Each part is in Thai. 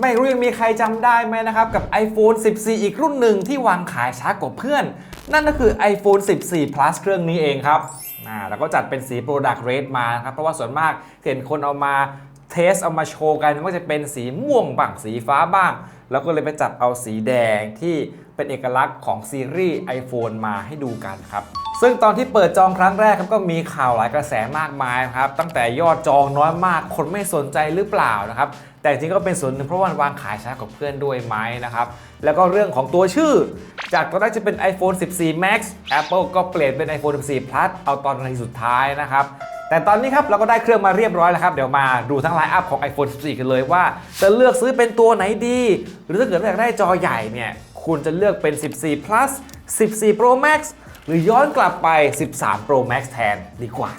ไม่รู้ยังมีใครจำได้ไหมนะครับ กับ iPhone 14 อีกรุ่นหนึ่งที่วางขายช้ากว่าเพื่อน นั่นก็คือ iPhone 14 Plus เครื่องนี้เองครับอ่าแล้วก็จัดเป็นสี Product Red มาครับ เพราะว่าส่วนมากเห็นคนเอามาเทสเอามาโชว์กันว่าจะเป็นสีม่วงบ้างสีฟ้าบ้าง แล้วก็เลยไปจัดเอาสีแดงที่เป็นเอกลักษณ์ของซีรีส์ iPhone มาให้ดูกันครับ ซึ่งตอนที่เปิดจองครั้งแรกครับก็มีข่าวหลายกระแสมากมายครับตั้งแต่ยอดจองน้อยมาก คนไม่สนใจหรือเปล่านะครับแต่จริงก็เป็นส่วนหนึ่งเพราะว่ามันวางขายช้ากว่าเพื่อนด้วยไหมนะครับแล้วก็เรื่องของตัวชื่อ จากตอนแรกจะเป็น iPhone 14 Max Apple ก็เปลี่ยนเป็น iPhone 14 Plus เอาตอนนาทีสุดท้ายนะครับแต่ตอนนี้ครับเราก็ได้เครื่องมาเรียบร้อยแล้วครับ เดี๋ยวมาดูทั้งไลน์อัพของ iPhone 14 กันเลยว่า จะเลือกซื้อเป็นตัวไหนดี หรือถ้าเกิดอยากได้จอใหญ่เนี่ยคุณจะเลือกเป็น 14 plus 14 Pro Max หรือย้อนกลับไป 13 Pro Max แทนดีกว่า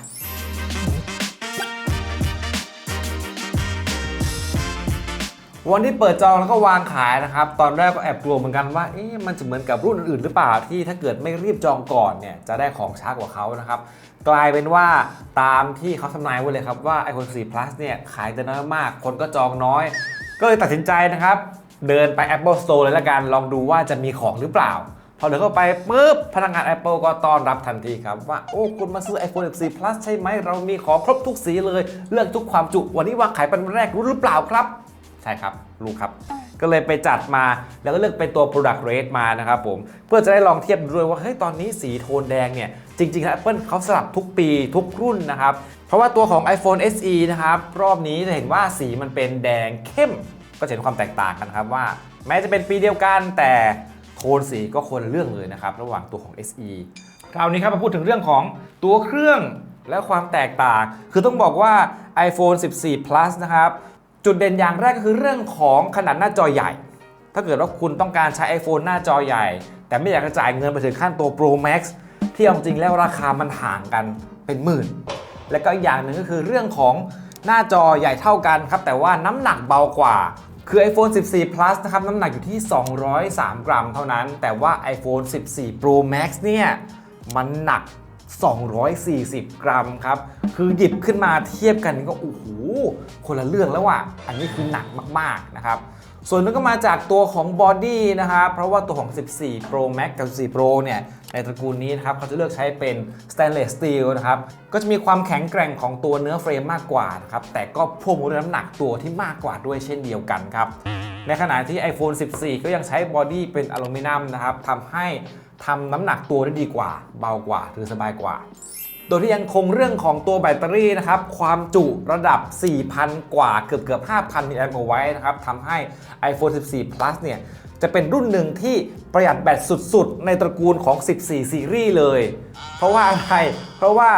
วันที่เปิดจองแล้วก็วางขายนะครับ ตอนแรกก็แอบกลัวเหมือนกันว่าเอ๊ะมันจะเหมือนกับรุ่นอื่นๆหรือเปล่าที่ถ้าเกิดไม่รีบจองก่อนเนี่ยจะได้ของช้ากว่าเขานะครับ กลายเป็นว่าตามที่เขาทำนายไว้เลยครับว่า iPhone 4 Plus เนี่ยขายแต่น้อยมาก คนก็จองน้อย ก็เลยตัดสินใจนะครับ เดินไป Apple Store เลยละกันลองดูว่าจะมีของหรือเปล่า อเดินเข้าไปปุ๊บพนักงาน Apple ก็ต้อนรับทันทีครับ ว่า โอ้ คุณมาซื้อ iPhone 14 Plus ใช่ไหม เรามีของครบทุกสีเลย เลือกทุกความจุ วันนี้วางขายเป็นวันแรกรู้หรือเปล่าครับ ใช่ครับรู้ครับก็เลยไปจัดมาแล้วก็เลือกเป็นตัว Product Red มานะครับผม เพื่อจะได้ลองเทียบดูด้วยว่าเฮ้ยตอนนี้สีโทนแดงเนี่ย จริงๆแล้ว Apple เขาสลับทุกปีทุกรุ่นนะครับ เพราะว่าตัวของ iPhone SE นะครับ รอบนี้จะเห็นว่าสีมันเป็นแดงเข้มก็จะเห็นความแตกต่างกันครับว่า แม้จะเป็นปีเดียวกันแต่โท นสีก็คนละเรื่องเลยนะครับ ระหว่างตัวของ SE คราวนี้ครับมาพูดถึงเรื่องของตัวเครื่องและความแตกต่าง คือต้องบอกว่า iPhone 14 Plus นะครับ จุดเด่นอย่างแรกก็คือเรื่องของขนาดหน้าจอใหญ่ ถ้าเกิดว่าคุณต้องการใช้ iPhone หน้าจอใหญ่ แต่ไม่อยากจะจ่ายเงินไปถึงขั้นตัว Pro Max ที่เอาจริงแล้วราคามันห่างกันเป็นหมื่น และก็อีกอย่างหนึ่งก็คือเรื่องของหน้าจอใหญ่เท่ากันครับ แต่ว่าน้ำหนักเบากว่า คือ iPhone 14 Plus นะครับ น้ำหนักอยู่ที่ 203 กรัมเท่านั้น แต่ว่า iPhone 14 Pro Max เนี่ย มันหนัก 240 กรัมครับ คือหยิบขึ้นมาเทียบกันก็โอ้โหคนละเรื่องแล้วอะ อันนี้คือหนักมากๆนะครับ ส่วนนึงก็มาจากตัวของบอดี้นะครับเพราะว่าตัวของ 14 Pro Max กับ 14 Pro เนี่ยในตระกูลนี้นะครับเขาจะเลือกใช้เป็น stainless steel นะครับก็จะมีความแข็งแกร่งของตัวเนื้อเฟรมมากกว่านะครับแต่ก็พ่วงด้วยน้ำหนักตัวที่มากกว่าด้วยเช่นเดียวกันครับในขณะที่ iPhone 14 ก็ยังใช้บอดี้เป็นอลูมิเนียมนะครับทำให้ทำน้ำหนักตัวได้ดีกว่า เบากว่าหรือสบายกว่า โดยที่ยังคงเรื่องของตัวแบตเตอรี่นะครับ ความจุระดับ 4,000 กว่าเกือบเกือบ5,000มิลลิแอมป์เอาไว้นะครับทำให้ iPhone 14 Plus เนี่ยจะเป็นรุ่นหนึ่งที่ประหยัดแบตสุดๆ ในตระกูลของ 14 ซีรีส์เลย เพราะว่าอะไร เพราะว่า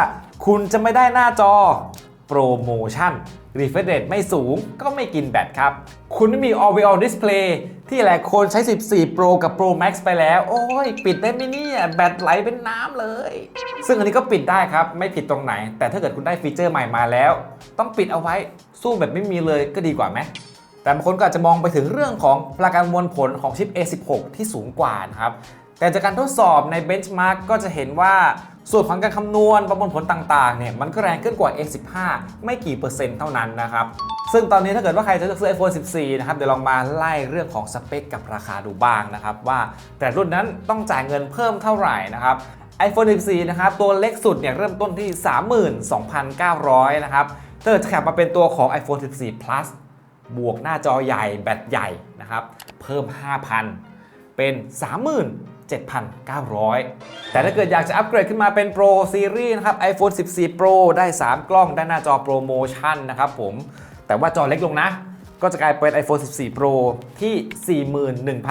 คุณจะไม่ได้หน้าจอโปรโมชั่น refresh rate ไม่สูงก็ไม่กินแบตครับ คุณไม่มี always on display ที่หลายคนใช้ 14 Pro กับ Pro Max ไปแล้ว โอ้ย ปิดได้ไหมเนี่ย แบตไหลเป็นน้ำเลย ซึ่งอันนี้ก็ปิดได้ครับ ไม่ผิดตรงไหน แต่ถ้าเกิดคุณได้ฟีเจอร์ใหม่มาแล้ว ต้องปิดเอาไว้สู้แบบไม่มีเลยก็ดีกว่าไหมแต่บางคนก็อาจจะมองไปถึงเรื่องของพลังการมวลผลของชิป A16 ที่สูงกว่านะครับ แต่จากการทดสอบในเบนช์มาร์กก็จะเห็นว่า ส่วนของการคำนวณประมวลผลต่างๆเนี่ยมันก็แรงขึ้นกว่า A15 ไม่กี่เปอร์เซ็นต์เท่านั้นนะครับซึ่งตอนนี้ถ้าเกิดว่าใครจะเลือกซื้อ iPhone 14 นะครับ เดี๋ยวลองมาไล่เรื่องของสเปคกับราคาดูบ้างนะครับ ว่าแต่รุ่นนั้นต้องจ่ายเงินเพิ่มเท่าไหร่นะครับ iPhone 14 นะครับ ตัวเล็กสุดเนี่ยเริ่มต้นที่ 32,900 นะครับถ้าเกิดจะขับมาเป็นตัวของ iPhone 14 Plus บวกหน้าจอใหญ่แบตใหญ่นะครับ เพิ่ม 5,000 เป็น 7,900 แต่ถ้าเกิดอยากจะอัปเกรดขึ้นมาเป็น Pro Series นะครับ iPhone 14 Pro ได้ 3 กล้องได้หน้าจอโปรโมชั่นนะครับผม แต่ว่าจอเล็กลงนะ ก็จะกลายเป็น iPhone 14 Pro ที่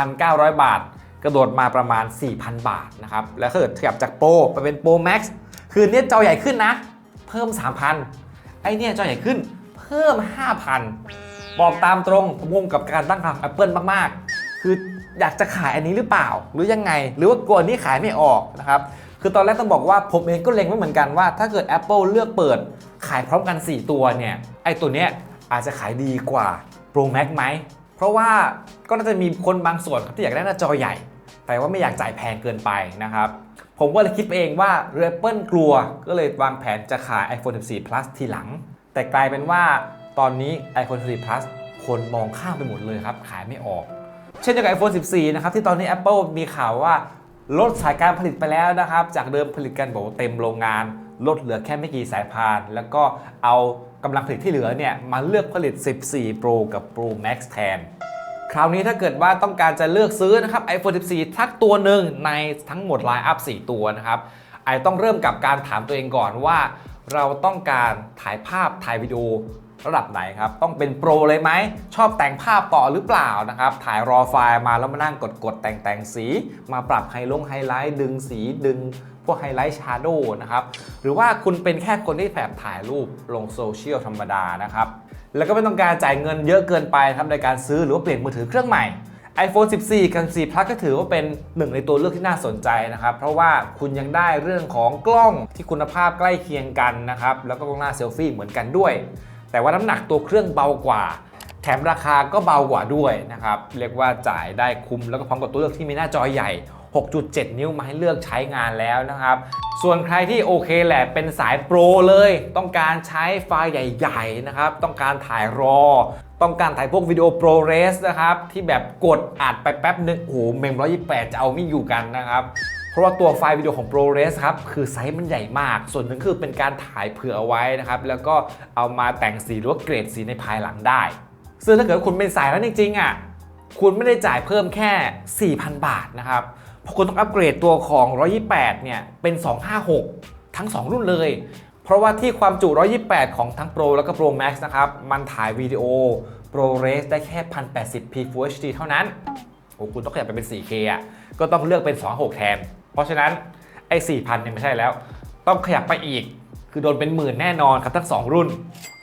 41,900 บาท กระโดดมาประมาณ 4,000 บาทนะครับ แล้วถ้าเกิดขยับจาก Pro ไปเป็น Pro Max คือเนี่ยจอใหญ่ขึ้นนะ เพิ่ม 3,000 ไอเนี่ยจอใหญ่ขึ้นเพิ่ม 5,000 บอกตามตรงผมงงกับการตั้งราคา Apple มากๆ คือ อยากจะขายอันนี้หรือเปล่า หรือยังไง หรือว่ากลัวนี้ขายไม่ออกนะครับคือตอนแรกต้องบอกว่าผมเองก็เล็งไว้เหมือนกันว่า ถ้าเกิด Apple เลือกเปิดขายพร้อมกัน 4 ตัวเนี่ยไอตัวเนี้ยอาจจะขายดีกว่า Pro Max ไหม เพราะว่าก็น่าจะมีคนบางส่วนครับที่อยากได้หน้าจอใหญ่ แต่ว่าไม่อยากจ่ายแพงเกินไปนะครับ ผมก็เลยคิดเองว่า Apple กลัวก็เลยวางแผนจะขาย iPhone 14 Plus ทีหลัง แต่กลายเป็นว่าตอนนี้ iPhone 14 Plus คนมองข้ามไปหมดเลยครับ ขายไม่ออก เช่นเดียวกับ iPhone 14 นะครับ ที่ตอนนี้ Apple มีข่าวว่าลดสายการผลิตไปแล้วนะครับ จากเดิมผลิตกันบอกว่าเต็มโรงงาน ลดเหลือแค่ไม่กี่สายพาน แล้วก็เอากำลังผลิตที่เหลือเนี่ยมาเลือกผลิต 14 Pro กับ Pro Max แทนคราวนี้ถ้าเกิดว่าต้องการจะเลือกซื้อนะครับ iPhone 14 ทักตัวหนึ่งในทั้งหมดไลน์อัพ 4 ตัวนะครับ ไอต้องเริ่มกับการถามตัวเองก่อนว่า เราต้องการถ่ายภาพถ่ายวิดีโอ ระดับไหนครับ ต้องเป็นโปรเลยไหม ชอบแต่งภาพต่อหรือเปล่านะครับ ถ่ายรอไฟล์มาแล้วมานั่งกดกดๆแต่งแต่งสี มาปรับไฮลงไฮไลท์ดึงสีดึงพวกไฮไลท์ชาร์โดนะครับ หรือว่าคุณเป็นแค่คนที่แบบถ่ายรูปลงโซเชียลธรรมดานะครับ แล้วก็ไม่ต้องการจ่ายเงินเยอะเกินไปครับในการซื้อหรือว่าเปลี่ยนมือถือเครื่องใหม่ iPhone 14 กับ 14 Plus ก็ถือว่าเป็นหนึ่งในตัวเลือกที่น่าสนใจนะครับ เพราะว่าคุณยังได้เรื่องของกล้องที่คุณภาพใกล้เคียงกันนะครับ แล้วก็กล้องหน้าเซลฟี่เหมือนกันด้วย แต่ว่าน้ำหนักตัวเครื่องเบากว่า แถมราคาก็เบากว่าด้วยนะครับเรียกว่าจ่ายได้คุ้มแล้วก็พร้อมกับตัวเลือกที่มีหน้าจอใหญ่ 6.7 นิ้วมาให้เลือกใช้งานแล้วนะครับ ส่วนใครที่โอเคแหละเป็นสายโปรเลย ต้องการใช้ไฟล์ใหญ่ๆนะครับ ต้องการถ่ายรอ ต้องการถ่ายพวกวิดีโอโปรเรสนะครับ ที่แบบกดอัดไปแป๊บนึงโอ้โหเมม128 จะเอาไม่อยู่กันนะครับ เพราะว่าตัวไฟล์วิดีโอของ ProRes ครับคือไซส์มันใหญ่มาก ส่วนหนึ่งคือเป็นการถ่ายเผื่อเอาไว้นะครับแล้วก็เอามาแต่งสีหรือว่าเกรดสีในภายหลังได้ ซึ่งถ้าเกิดคุณเป็นสายนั้นจริงๆอะคุณไม่ได้จ่ายเพิ่มแค่ 4,000 บาทนะครับเพราะคุณต้องอัปเกรดตัวของ 128 เนี่ยเป็น 256 ทั้ง 2 รุ่นเลย เพราะว่าที่ความจุ 128 ของทั้ง Pro แล้วก็ Pro Max นะครับ มันถ่ายวิดีโอ ProRes ได้แค่ 1080p Full HD เท่านั้น โอ้คุณต้องขยับไปเป็น 4K อะ ก็ต้องเลือกเป็น 26 แทน เพราะฉะนั้นไอ้4,000เนี่ยไม่ใช่แล้ว ต้องขยับไปอีก คือโดนเป็นหมื่นแน่นอนครับทั้ง 2 รุ่น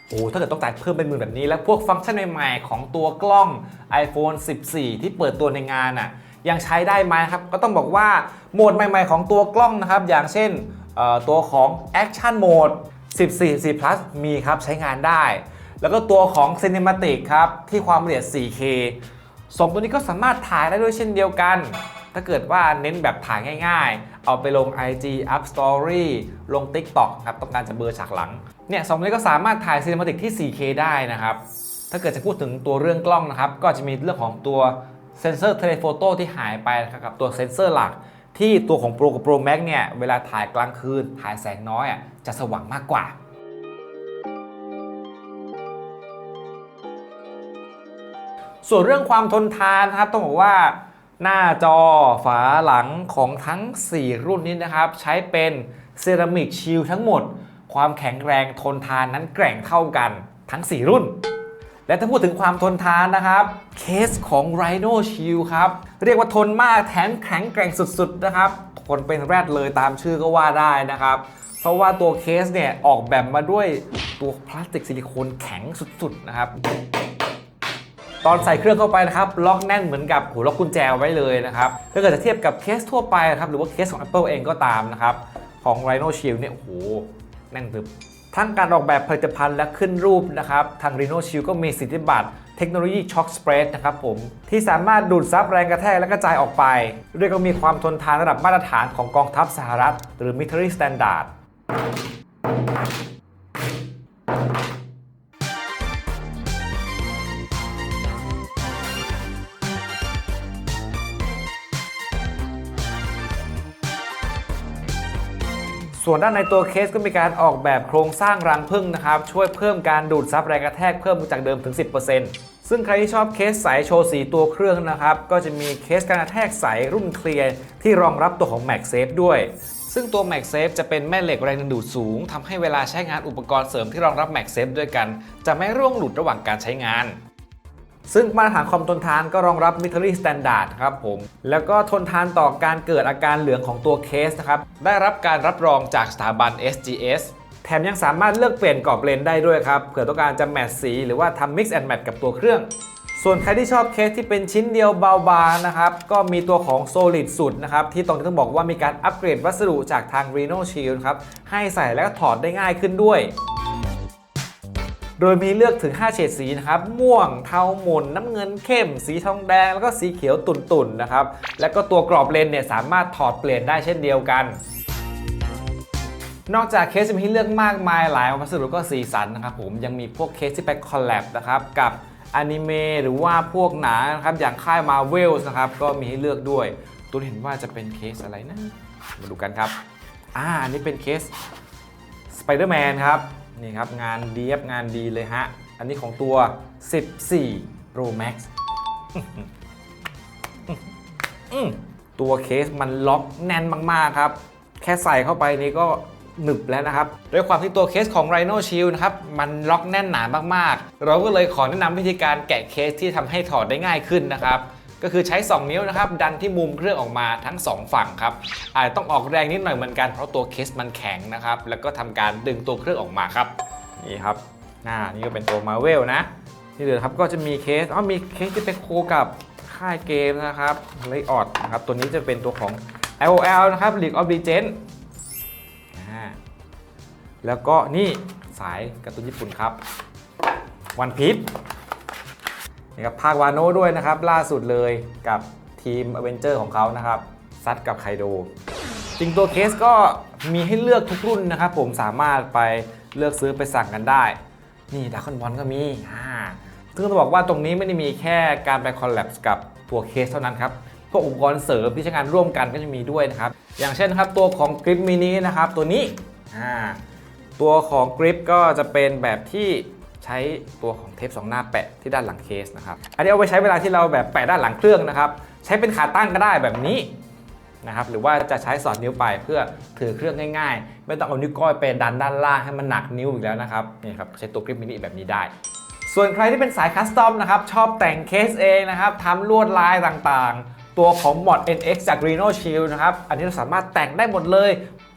โอ้ถ้าเกิดต้องจ่ายเพิ่มเป็นหมื่นแบบนี้ แล้วพวกฟังก์ชันใหม่ๆ ของตัวกล้อง iPhone 14 ที่เปิดตัวในงานอะยังใช้ได้ไหมครับ ก็ต้องบอกว่าโหมดใหม่ๆ ของตัวกล้องนะครับ อย่างเช่นตัวของ Action Mode 14 14 Plus มีครับใช้งานได้ แล้วก็ตัวของ Cinematic ครับ ที่ความละเอียด 4K สองตัวนี้ก็สามารถถ่ายได้ด้วยเช่นเดียวกัน ถ้าเกิดว่าเน้นแบบถ่ายง่าย ๆ เอาไปลง IG Up Story ลง TikTok ครับต้องการจะเบอร์ฉากหลังเนี่ยสองนี้ก็สามารถถ่าย Cinematic ที่ 4K ได้นะครับ ถ้าเกิดจะพูดถึงตัวเรื่องกล้องนะครับ ก็จะมีเรื่องของตัวเซนเซอร์เทเลโฟโต้ที่หายไปครับกับตัวเซนเซอร์หลัก ที่ตัวของ Pro กับ Pro Max เนี่ยเวลาถ่ายกลางคืน ถ่ายแสงน้อยอะจะสว่างมากกว่าส่วนเรื่องความทนทานนะครับต้องบอกว่า หน้าจอฝาหลังของทั้ง 4 รุ่นนี้นะครับ ใช้เป็นเซรามิกชิลทั้งหมด ความแข็งแรงทนทานนั้นแกร่งเท่ากันทั้ง 4 รุ่น และถ้าพูดถึงความทนทานนะครับ เคสของ Rhino Shield ครับ เรียกว่าทนมากแถมแข็งแกร่งสุดๆนะครับทนเป็นแรดเลยตามชื่อก็ว่าได้นะครับ เพราะว่าตัวเคสเนี่ยออกแบบมาด้วยตัวพลาสติกซิลิโคนแข็งสุดๆนะครับ ตอนใส่เครื่องเข้าไปนะครับล็อกแน่นเหมือนกับหัวล็อกกุญแจไว้เลยนะครับถ้าเกิดจะเทียบกับเคสทั่วไปนะครับหรือว่าเคสของ Apple เองก็ตามนะครับของ Rhino Shield เนี่ยโอ้โหแน่นตึบทั้งการออกแบบผลิตภัณฑ์และขึ้นรูปนะครับทาง Rhino Shield ก็มีสิทธิบัตรเทคโนโลยี Shock Spread นะครับผม ที่สามารถดูดซับแรงกระแทกและกระจายออกไป เรียกว่ามีความทนทานระดับมาตรฐานของกองทัพสหรัฐ หรือ Military Standard ส่วนด้านในตัวเคสก็มีการออกแบบโครงสร้างรังผึ้งนะครับ ช่วยเพิ่มการดูดซับแรงกระแทกเพิ่มจากเดิมถึง 10%ซึ่งใครที่ชอบเคสใสโชว์สีตัวเครื่องนะครับ ก็จะมีเคสการกระแทกใสรุ่นเคลียร์ที่รองรับตัวของ MagSafe ด้วย ซึ่งตัว MagSafe จะเป็นแม่เหล็กแรงดึงดูดสูงทำให้เวลาใช้งานอุปกรณ์เสริมที่รองรับ MagSafe ด้วยกัน จะไม่ร่วงหลุดระหว่างการใช้งาน ซึ่งมาตรฐานความทนทานก็รองรับ Military Standard ครับผม แล้วก็ทนทานต่อการเกิดอาการเหลืองของตัวเคสนะครับ ได้รับการรับรองจากสถาบัน SGS แถมยังสามารถเลือกเปลี่ยนกรอบเลนได้ด้วยครับ เผื่อต้องการจะแมทสี หรือว่าทำ Mix and Match กับตัวเครื่อง ส่วนใครที่ชอบเคสที่เป็นชิ้นเดียวเบาบางนะครับ ก็มีตัวของ Solid สุดนะครับ ที่ตรงนี้ต้องบอกว่ามีการอัปเกรดวัสดุจากทาง Reno Shield ครับ ให้ใส่แล้วก็ถอดได้ง่ายขึ้นด้วย โดยมีเลือกถึง 5 เฉดสีนะครับ ม่วง เทาหม่นน้ำเงินเข้ม สีทองแดง แล้วก็สีเขียวตุ่นๆนะครับ แล้วก็ตัวกรอบเลนเนี่ยสามารถถอดเปลี่ยนได้เช่นเดียวกันนอกจากเคสจะมีให้เลือกมากมายหลายวัสดุแล้วก็สีสันนะครับผมยังมีพวกเคสที่ไปคอลแลบนะครับกับอนิเมะหรือว่าพวกหนังนะครับอย่างค่าย Marvel นะครับก็มีให้เลือกด้วยตัวนี้เห็นว่าจะเป็นเคสอะไรนะ มาดูกันครับ อ่าอันนี้เป็นเคส Spider-Man ครับ นี่ครับงานดีครับงานดีเลยฮะ อันนี้ของตัว 14 Pro Max ตัวเคสมันล็อกแน่นมาก ๆ ครับ แค่ใส่เข้าไปนี่ก็หนึบแล้วนะครับ ด้วยความที่ตัวเคสของ Rhino Shield นะครับ มันล็อกแน่นหนามาก ๆ เราก็เลยขอแนะนำวิธีการแกะเคสที่ทำให้ถอดได้ง่ายขึ้นนะครับ ก็คือใช้ 2 นิ้วนะครับ ดันที่มุมเครื่องออกมาทั้ง 2 ฝั่งครับอาจจะต้องออกแรงนิดหน่อยเหมือนกันเพราะตัวเคสมันแข็งนะครับ แล้วก็ทำการดึงตัวเครื่องออกมาครับนี่ครับอ่านี่ก็เป็นตัว Marvel นะที่เหลือครับก็จะมีเคสอ๋อมีเคสที่เป็นโคกับค่ายเกมนะครับเลออดนะครับตัวนี้จะเป็นตัวของ LOL นะครับ League of Legends แล้วก็นี่สายการ์ตูนญี่ปุ่นครับ One Piece นี่ครับภาควาโนด้วยนะครับ ล่าสุดเลยกับทีม a v e n g e r ของเขานะครับ ซัดกับไคโดจริงตัวเคสก็มีให้เลือกทุกรุ่นนะครับ ผมสามารถไปเลือกซื้อไปสั่งกันได้ นี่ดาคอนบอลก็มีอ่าซึ่งต้องบอกว่าตรงนี้ไม่ได้มีแค่การไปคอลแลบกับตัวเคสเท่านั้นครับพวกอุปกรณ์เสริมที่ใช้งานร่วมกันก็จะมีด้วยนะครับ อย่างเช่นครับตัวของกริปมินินะครับตัวนี้อ่าตัวของกริปก็จะเป็นแบบที่ ใช้ตัวของเทปสองหน้าแปะที่ด้านหลังเคสนะครับ อันนี้เอาไว้ใช้เวลาที่เราแบบแปะด้านหลังเครื่องนะครับ ใช้เป็นขาตั้งก็ได้แบบนี้นะครับ หรือว่าจะใช้สอดนิ้วไปเพื่อถือเครื่องง่ายๆ ไม่ต้องเอานิ้วก้อยไปดันด้านล่างให้มันหนักนิ้วอีกแล้วนะครับ นี่ครับใช้ตัวกริปมินิแบบนี้ได้ ส่วนใครที่เป็นสายคัสตอมนะครับชอบแต่งเคสเองนะครับทำลวดลายต่างๆตัวของ Mod NX จาก Reno Shield นะครับ อันนี้เราสามารถแต่งได้หมดเลย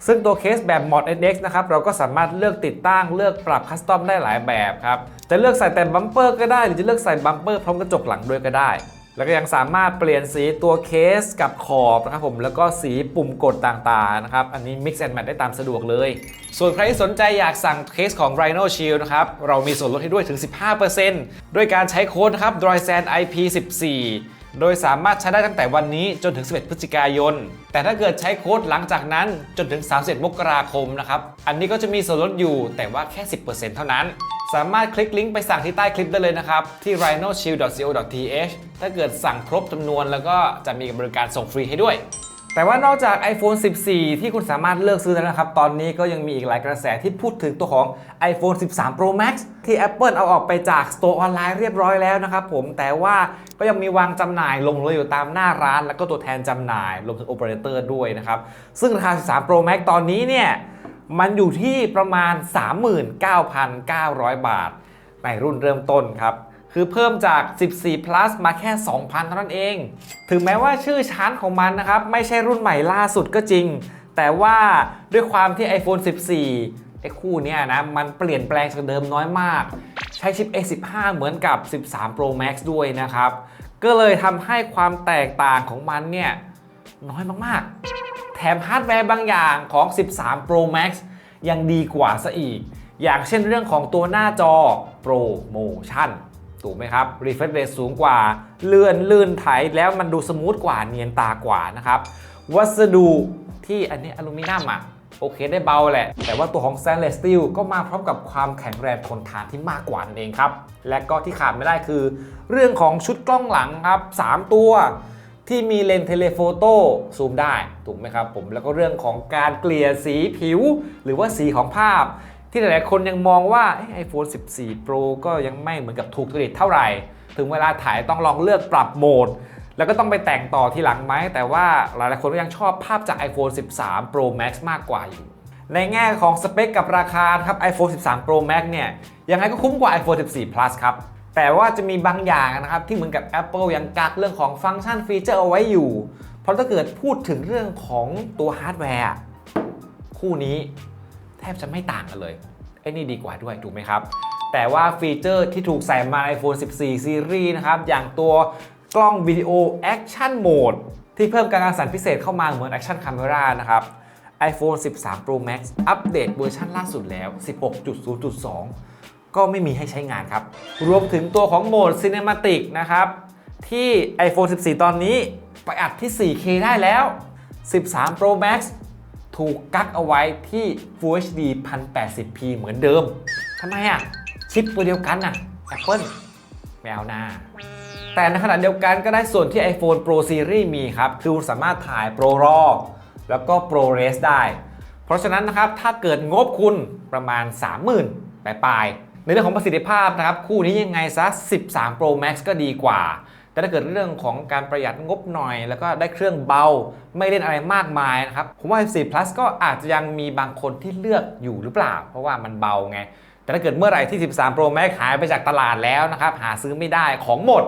ซึ่งตัวเคสแบบ Mod NX นะครับเราก็สามารถเลือกติดตั้งเลือกปรับคัสตอมได้หลายแบบครับ จะเลือกใส่แต่บัมเปอร์ก็ได้ หรือจะเลือกใส่บัมเปอร์พร้อมกระจกหลังด้วยก็ได้ แล้วก็ยังสามารถเปลี่ยนสีตัวเคสกับขอบนะครับผมแล้วก็สีปุ่มกดต่างๆนะครับ อันนี้ mix and match ได้ตามสะดวกเลย ส่วนใครที่สนใจอยากสั่งเคสของ Rhino Shield นะครับ เรามีส่วนลดให้ด้วยถึง 15%ด้วยการใช้โค้ดนะครับ d r o y s a n IP14 โดยสามารถใช้ได้ตั้งแต่วันนี้จนถึง 11 พฤศจิกายน แต่ถ้าเกิดใช้โค้ดหลังจากนั้นจนถึง 31 มกราคมนะครับ อันนี้ก็จะมีส่วนลดอยู่แต่ว่าแค่ 10%เท่านั้น สามารถคลิกลิงก์ไปสั่งที่ใต้คลิปได้เลยนะครับ ที่ rhinoshield.co.th ถ้าเกิดสั่งครบจำนวนแล้วก็จะมีบริการส่งฟรีให้ด้วย แต่ว่านอกจาก iPhone 14 ที่คุณสามารถเลือกซื้อแล้วนะครับ ตอนนี้ก็ยังมีอีกหลายกระแสที่พูดถึงตัวของ iPhone 13 Pro Max ที่ Apple เอาออกไปจาก Store ออนไลน์เรียบร้อยแล้วนะครับผม แต่ว่าก็ยังมีวางจำหน่ายลงเลยอยู่ตามหน้าร้าน แล้วก็ตัวแทนจำหน่ายรวมถึงโอเปอเรเตอร์ด้วยนะครับ ซึ่งราคา 13 Pro Max ตอนนี้เนี่ย มันอยู่ที่ประมาณ 39,900 บาท ในรุ่นเริ่มต้นครับ คือเพิ่มจาก 14 plus มาแค่ 2,000 เท่านั้นเอง ถึงแม้ว่าชื่อชั้นของมันนะครับ ไม่ใช่รุ่นใหม่ล่าสุดก็จริง แต่ว่าด้วยความที่ iPhone 14 ไอ้คู่เนี้ยนะ มันเปลี่ยนแปลงจากเดิมน้อยมาก ใช้ชิป A15 เหมือนกับ 13 Pro Max ด้วยนะครับ ก็เลยทำให้ความแตกต่างของมันเนี่ย น้อยมากๆ แถมฮาร์ดแวร์บางอย่างของ 13 Pro Max ยังดีกว่าซะอีก อย่างเช่นเรื่องของตัวหน้าจอ Pro Motion ถูกไหมครับ refresh rate สูงกว่า เลื่อนลื่นไถแล้วมันดูสมูทกว่าเนียนตากว่านะครับ วัสดุที่อันนี้อลูมิเนียมอะโอเคได้เบาแหละ แต่ว่าตัวของ stainless steel ก็มาพร้อมกับความแข็งแรงทนทานที่มากกว่านั่นเองครับ และก็ที่ขาดไม่ได้คือ เรื่องของชุดกล้องหลังครับ 3 ตัวที่มีเลนส์เทเลโฟโต้ซูมได้ ถูกไหมครับผม แล้วก็เรื่องของการเกลี่ยสีผิว หรือว่าสีของภาพ ที่หลายๆคนยังมองว่าไอโฟน14 Pro ก็ยังไม่เหมือนกับถูกจริตเท่าไหร่ ถึงเวลาถ่ายต้องลองเลือกปรับโหมด แล้วก็ต้องไปแต่งต่อทีหลังไหม แต่ว่าหลายๆคนก็ยังชอบภาพจาก iPhone 13 Pro Max มากกว่าอยู่ ในแง่ของสเปคกับราคาครับ iPhone 13 Pro Max เนี่ยยังไงก็คุ้มกว่า iPhone 14 Plus ครับแต่ว่าจะมีบางอย่างนะครับ ที่เหมือนกับ Apple ยังกักเรื่องของฟังก์ชันฟีเจอร์เอาไว้อยู่ เพราะถ้าเกิดพูดถึงเรื่องของตัวฮาร์ดแวร์คู่นี้ ทบจะไม่ต่างกันเลยไอ้นี่ดีกว่าด้วยถูกไหมครับ แต่ว่าฟีเจอร์ที่ถูกใส่มาใน iPhone 14 Series นะครับ อย่างตัวกล้องวิดีโอ Action Mode ที่เพิ่มการสั่นพิเศษเข้ามาเหมือน Action Camera นะครับ iPhone 13 Pro Max อัปเดตเวอร์ชันล่าสุดแล้ว 16.0.2 ก็ไม่มีให้ใช้งานครับ รวมถึงตัวของโหมด Cinematic นะครับ ที่ iPhone 14 ตอนนี้ไปอัดที่ 4K ได้แล้ว 13 Pro Max ถูกกักเอาไว้ที่ Full HD 1080p เหมือนเดิมทำไมอะ ชิปตัวเดียวกันอะ Apple ไม่เอาหน้า แต่ในขณะเดียวกันก็ได้ส่วนที่ iPhone Pro Series มีครับ คือคุณสามารถถ่าย Pro RAW แล้วก็ Pro Res ได้ เพราะฉะนั้นนะครับ ถ้าเกิดงบคุณประมาณ 30,000ปลายๆในเรื่องของประสิทธิภาพนะครับ คู่นี้ยังไงซะ 13 Pro Max ก็ดีกว่า แต่ถ้าเกิดเรื่องของการประหยัดงบหน่อย แล้วก็ได้เครื่องเบา ไม่เล่นอะไรมากมายนะครับ ผมว่า 14 Plus ก็อาจจะยังมีบางคนที่เลือกอยู่หรือเปล่า เพราะว่ามันเบาไง แต่ถ้าเกิดเมื่อไหร่ที่ 13 Pro Max หายไปจากตลาดแล้วนะครับ หาซื้อไม่ได้ของหมด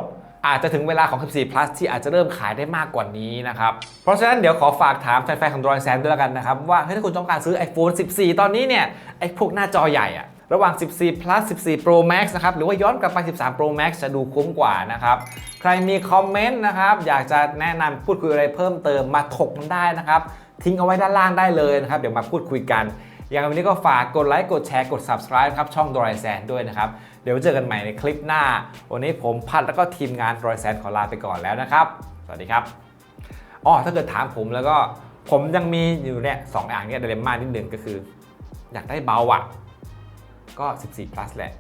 อาจจะถึงเวลาของ 14 plus ที่อาจจะเริ่มขายได้มากกว่านี้นะครับ เพราะฉะนั้นเดี๋ยวขอฝากถามแฟนๆของดรอยแซมด้วยแล้วกันนะครับ ว่าถ้าคุณต้องการซื้อ iPhone 14 ตอนนี้เนี่ย ไอ้พวกหน้าจอใหญ่อะ ระหว่าง 14 plus 14 pro max นะครับ หรือว่าย้อนกลับไป 13 pro max จะดูคุ้มกว่านะครับ ใครมีคอมเมนต์นะครับ อยากจะแนะนำพูดคุยอะไรเพิ่มเติมมาถกกันได้นะครับ ทิ้งเอาไว้ด้านล่างได้เลยนะครับ เดี๋ยวมาพูดคุยกัน อย่างวันนี้ก็ฝากกดไลค์กดแชร์กด subscribe ครับ ช่องดรอยแซนด้วยนะครับ เดี๋ยวเจอกันใหม่ในคลิปหน้า วันนี้ผมพัดแล้วก็ทีมงานดรอยแซนขอลาไปก่อนแล้วนะครับ สวัสดีครับอ๋อถ้าเกิดถามผมแล้วก็ผมยังมีอยู่เนี่ยสองอย่างเนี่ยเดเลม่านิดนึงก็คือ อยากได้เบาอะ ก็ 14 plus แหละ